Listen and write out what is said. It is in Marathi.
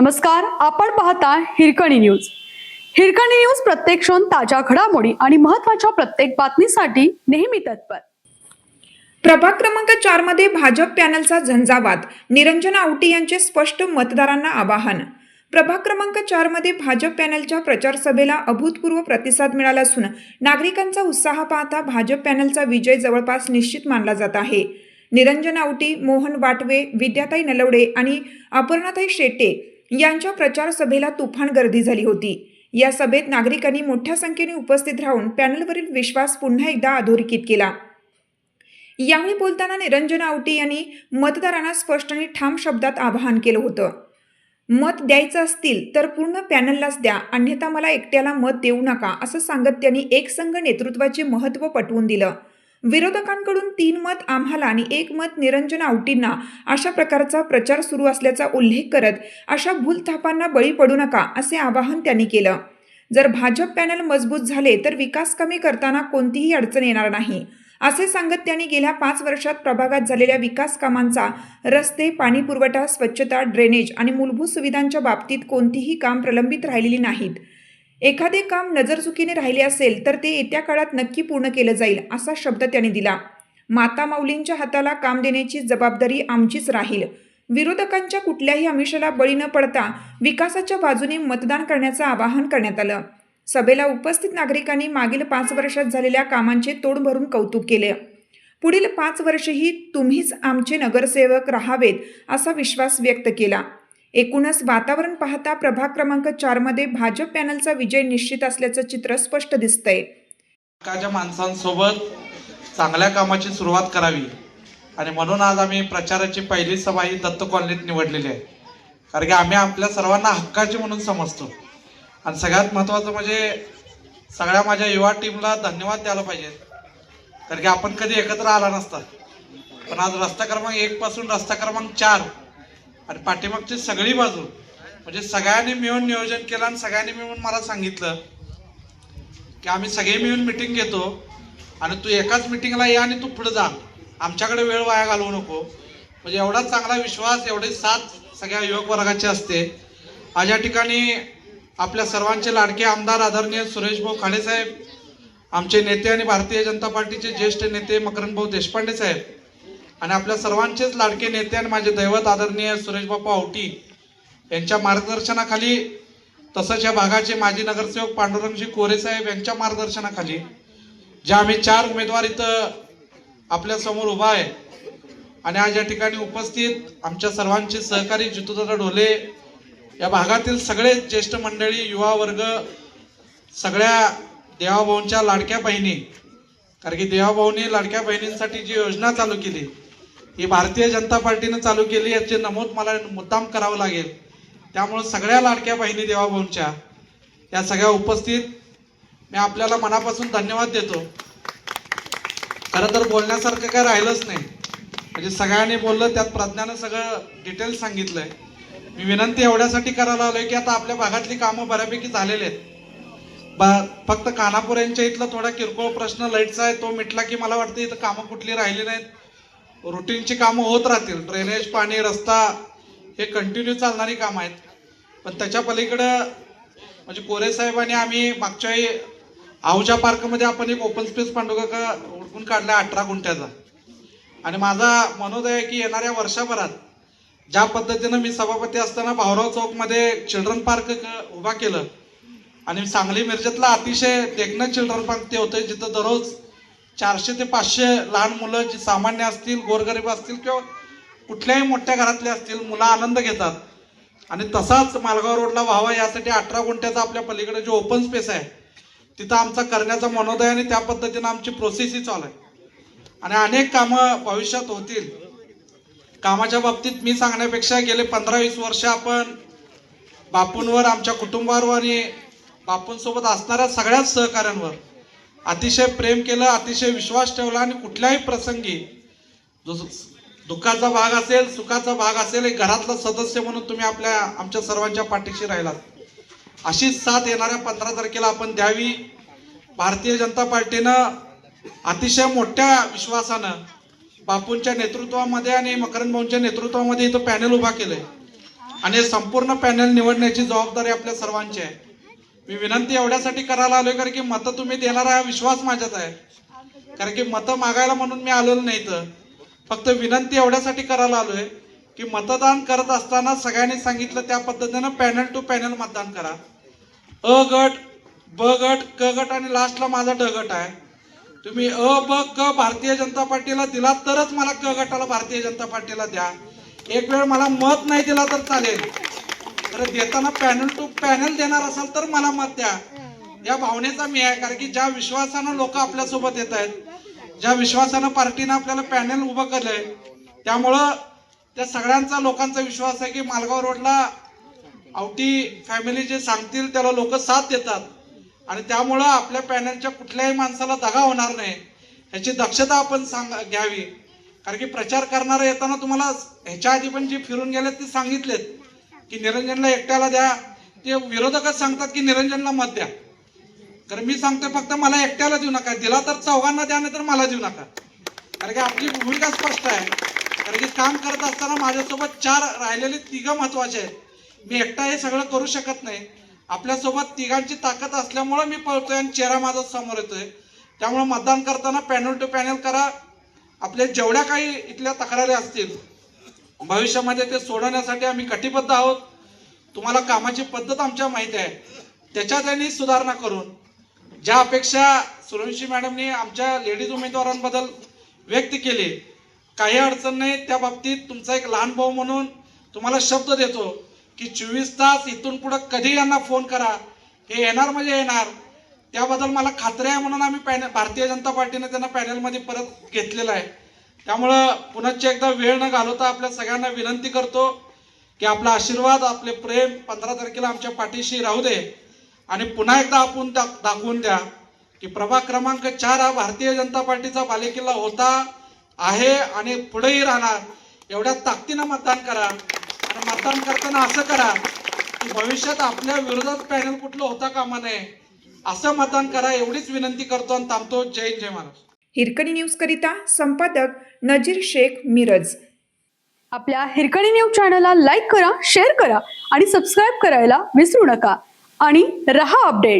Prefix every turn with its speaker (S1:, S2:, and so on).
S1: नमस्कार आपण पाहता हिरकणी न्यूज. हिरकणी न्यूज प्रत्येक क्षण ताज्या घडामोडी आणि महत्त्वाच्या प्रत्येक बातमीसाठी नेहमी तत्पर.
S2: प्रभाग क्रमांक चारमध्ये भाजप पॅनलचा झंझावात. निरंजन आवटी यांचे स्पष्ट मतदारांना आवाहन. प्रभाग क्रमांक चारमध्ये भाजप पॅनलच्या प्रचार सभेला अभूतपूर्व प्रतिसाद मिळाला असून नागरिकांचा उत्साह पाहता भाजप पॅनलचा विजय जवळपास निश्चित मानला जात आहे. निरंजन आवटी मोहन वाटवे विद्याताई नलवडे आणि अपर्णाताई शेटे यांच्या प्रचार सभेला तुफान गर्दी झाली होती. या सभेत नागरिकांनी मोठ्या संख्येने उपस्थित राहून पॅनलवरील विश्वास पुन्हा एकदा अधोरेखित केला. यावेळी बोलताना निरंजन आवटी यांनी मतदारांना स्पष्ट आणि ठाम शब्दात आवाहन केलं होतं. मत द्यायचं असतील तर पूर्ण पॅनललाच द्या अन्यथा मला एकट्याला मत देऊ नका असं सांगत त्यांनी एकसंघ नेतृत्वाचे महत्त्व पटवून दिलं. विरोधकांकडून तीन मत आम्हाला आणि एक मत निरंजन आवटींना अशा प्रकारचा प्रचार सुरू असल्याचा उल्लेख करत अशा भूलथापांना बळी पडू नका असे आवाहन त्यांनी केलं. जर भाजप पॅनल मजबूत झाले तर विकास कमी करताना कोणतीही अडचण येणार नाही. असे सांगत त्यांनी गेल्या पाच वर्षात प्रभागात झालेल्या विकास कामांचा रस्ते पाणी पुरवठा स्वच्छता ड्रेनेज आणि मूलभूत सुविधांच्या बाबतीत कोणतीही काम प्रलंबित राहिलेली नाहीत. एखादे काम नजरचुकीने राहिले असेल तर ते येत्या काळात नक्की पूर्ण केलं जाईल असा शब्द त्यांनी दिला. माता माऊलींच्या हाताला काम देण्याची जबाबदारी आमचीच राहील. विरोधकांच्या कुठल्याही आमिषाला बळी न पडता विकासाच्या बाजूने मतदान करण्याचं आवाहन करण्यात आलं. सभेला उपस्थित नागरिकांनी मागील पाच वर्षात झालेल्या कामांचे तोंड भरून कौतुक केले. पुढील पाच वर्षेही तुम्हीच आमचे नगरसेवक राहावेत असा विश्वास व्यक्त केला. एकूणच वातावरण पाहता प्रभाग क्रमांक चारमध्ये भाजप पॅनलचा विजय निश्चित असल्याचं चित्र स्पष्ट दिसतंय.
S3: काच्या माणसांसोबत चांगल्या कामाची सुरुवात करावी. आणि म्हणून आज आम्ही प्रचाराची पहिली सभा ही दत्त कॉलनीत निवडलेली आहे. कारण की आम्ही आपल्या सर्वांना हक्काची म्हणून समजतो. आणि सगळ्यात महत्त्वाचं म्हणजे सगळ्या माझ्या युवा टीमला धन्यवाद द्यायला पाहिजे कारण की आपण कधी एकत्र आला नसता. पण आज रस्ता क्रमांक एक पासून रस्ता क्रमांक चार आणि पाठीमागची सगळी बाजू म्हणजे सगळ्यांनी मिळून नियोजन केलं आणि सगळ्यांनी मिळून मला सांगितलं की आम्ही सगळे मिळून मिटिंग घेतो आणि तू एकाच मिटिंगला ये आणि तू पुढे जा. आमच्याकडे वेळ वाया घालवू नको. म्हणजे एवढा चांगला विश्वास एवढी साथ सगळ्या युवक वर्गाची असते. आज या ठिकाणी आपल्या सर्वांचे लाडके आमदार आदरणीय सुरेश भाऊ खाडेसाहेब आमचे नेते आणि भारतीय जनता पार्टीचे ज्येष्ठ नेते मकरंद भाऊ देशपांडे साहेब आणि आपल्या सर्वांचेच लाडके नेते आणि माझे दैवत आदरणीय सुरेशबाप्पा औटी आवटी यांच्या मार्गदर्शनाखाली तसंच या भागाचे माजी नगरसेवक पांडुरंगजी कोरेसाहेब यांच्या मार्गदर्शनाखाली जे आम्ही चार उमेदवार इथं आपल्यासमोर उभा आहे आणि आज या ठिकाणी उपस्थित आमच्या सर्वांचे सहकारी जितूदादा ढोले या भागातील सगळे ज्येष्ठ मंडळी युवा वर्ग सगळ्या देवाभाऊंच्या लाडक्या बहिणी कारण की देवाभाऊंनी लाडक्या बहिणींसाठी जी योजना चालू केली ही भारतीय जनता पार्टीनं चालू केली याचे नमूद मला मुद्दाम करावं लागेल. त्यामुळे सगळ्या लाडक्या बहिणी देवाभाऊंच्या या सगळ्या उपस्थित मी आपल्याला मनापासून धन्यवाद देतो. खरं तर बोलण्यासारखं काय राहिलंच नाही. म्हणजे सगळ्यांनी बोललं त्यात प्रज्ञानं सगळं डिटेल्स सांगितलंय. मी विनंती एवढ्यासाठी करायला आलोय की आता आपल्या भागातली कामं बऱ्यापैकी झालेली आहेत. बा- फक्त कानापूर यांच्या इथला थोडा किरकोळ प्रश्न लाईटचा आहे तो मिटला की मला वाटतं इथं कामं कुठली राहिली नाहीत. रुटीनची कामं होत राहतील. ड्रेनेज पाणी रस्ता हे कंटिन्यू चालणारी कामं आहेत. पण त्याच्या पलीकडं म्हणजे कोरे साहेबांनी आम्ही मागच्याही आहुजा पार्कमध्ये आपण एक ओपन स्पेस पांडुका उडकून काढला अठरा गुंठ्याचा. आणि माझा मनोदय आहे की येणाऱ्या वर्षभरात ज्या पद्धतीनं मी सभापती असताना भाऊराव चौकमध्ये चिल्ड्रन पार्क उभा केलं आणि सांगली मिरजेतला अतिशय देखणं चिल्ड्रन पार्क ते होतं जिथं दररोज चारशे ते पाचशे लहान मुलं जी सामान्य असतील गोरगरीब असतील किंवा कुठल्याही मोठ्या घरातले असतील मुलं आनंद घेतात. आणि तसाच मालगाव रोडला व्हावा यासाठी अठरा गुंठ्याचा आपल्या पलीकडे जो ओपन स्पेस आहे तिथं आमचा करण्याचा मनोदय आणि त्या पद्धतीनं आमची प्रोसेसही चालू आहे. आणि अनेक कामं भविष्यात होतील. कामाच्या बाबतीत मी सांगण्यापेक्षा गेले पंधरा वीस वर्ष आपण बापूंवर आमच्या कुटुंबावर आणि बापूंसोबत असणाऱ्या सगळ्याच सहकाऱ्यांवर अतिशय प्रेम केलं अतिशय विश्वास ठेवला आणि कुठल्याही प्रसंगी जो दुःखाचा भाग असेल सुखाचा भाग असेल एक घरातला सदस्य म्हणून तुम्ही आपल्या आमच्या सर्वांच्या पाठीशी राहिलात. अशीच साथ येणाऱ्या पंधरा तारखेला आपण द्यावी. भारतीय जनता पार्टीनं अतिशय मोठ्या विश्वासानं बापूंच्या नेतृत्वामध्ये आणि मकरंद भाऊंच्या नेतृत्वामध्ये इथं पॅनल उभा केलंय. आणि हे संपूर्ण पॅनल निवडण्याची जबाबदारी आपल्या सर्वांची आहे. मी विनंती एवढ्यासाठी करायला आलोय कारण की मतं तुम्ही देणारा हा विश्वास माझ्यात आहे. कारण की मतं मागायला म्हणून मी आलेलो नाही तर फक्त विनंती एवढ्यासाठी करायला आलोय की मतदान करत असताना सगळ्यांनी सांगितलं त्या पद्धतीनं पॅनल टू पॅनल मतदान करा. अ गट ब गट क गट आणि लास्टला माझा ड गट आहे. तुम्ही अ ब क भारतीय जनता पार्टीला दिला तरच मला क गटाला भारतीय जनता पार्टीला द्या. एक वेळ मला मत नाही दिला तर चालेल. तर देताना पॅनल टू पॅनल देणार असाल तर मला मत द्या. या भावनेचा मी आहे कारण की ज्या विश्वासानं लोक आपल्यासोबत येत आहेत ज्या विश्वासानं पार्टीनं आपल्याला पॅनल उभं केलंय त्यामुळं त्या सगळ्यांचा लोकांचा विश्वास आहे की मालगाव रोडला आवटी फॅमिली जे सांगतील त्याला लोक साथ देतात. आणि त्यामुळं आपल्या पॅनलच्या कुठल्याही माणसाला दगा होणार नाही. ह्याची दक्षता आपण सांग घ्यावी. कारण की प्रचार करणारे येताना तुम्हाला ह्याच्या आधी पण जे फिरून गेलेत ते सांगितलेत. की निरंजनला एकट्याला द्या. ते विरोधकच सांगतात की निरंजनला मत द्या. कारण मी सांगतोय फक्त मला एकट्याला देऊ नका. दिला तर चौघांना द्या नाही तर मला देऊ नका. कारण की आपली भूमिका स्पष्ट आहे. कारण की काम करत असताना माझ्यासोबत चार राहिलेले तिघं महत्त्वाचे आहेत. मी एकटा हे सगळं करू शकत नाही. आपल्यासोबत तिघांची ताकद असल्यामुळं मी पळतोय आणि चेहरा माझा समोर येतोय. त्यामुळे मतदान करताना पॅनल टू पॅनल करा. आपल्या जेवढ्या काही इथल्या तक्रारी असतील भविष्यामध्ये ते सोडवण्यासाठी आम्ही कटिबद्ध आहोत. तुम्हाला कामाची पद्धत आमच्या माहिती आहे. त्याच्यात त्यांनी सुधारणा करून ज्या अपेक्षा सुरवंशी मॅडमनी आमच्या लेडीज उमेदवारांबद्दल व्यक्त केली काही अडचण नाही त्या बाबतीत तुमचा एक लहान भाऊ म्हणून तुम्हाला शब्द देतो की चोवीस तास इथून पुढं कधी यांना फोन करा हे येणार म्हणजे येणार. त्याबद्दल मला खात्री आहे म्हणून आम्ही पॅनल भारतीय जनता पार्टीने त्यांना पॅनलमध्ये परत घेतलेलं आहे. त्यामुळं पुनश्च एकदा वेळ न घालवता आपल्या सगळ्यांना विनंती करतो की आपला आशीर्वाद आपले प्रेम पंधरा तारखेला आमच्या पाठीशी राहू दे. आणि पुन्हा एकदा आपण दा दाखवून द्या की प्रभाग क्रमांक चार हा भारतीय जनता पार्टीचा बालेकिल्ला होता आहे आणि पुढेही राहणार. एवढ्या ताकदीनं मतदान करा. आणि मतदान करताना असं करा की भविष्यात आपल्या विरोधात पॅनल कुठलं होता कामा नये. असं मतदान करा एवढीच विनंती करतो आणि थांबतो. जय जय महाराष्ट्र.
S2: हिरकणी न्यूजकरिता संपादक नजीर शेख मिरज.
S1: आपल्या हिरकणी न्यूज चॅनलला लाईक करा शेअर करा आणि सबस्क्राईब करायला विसरू नका. आणि रहा अपडेट.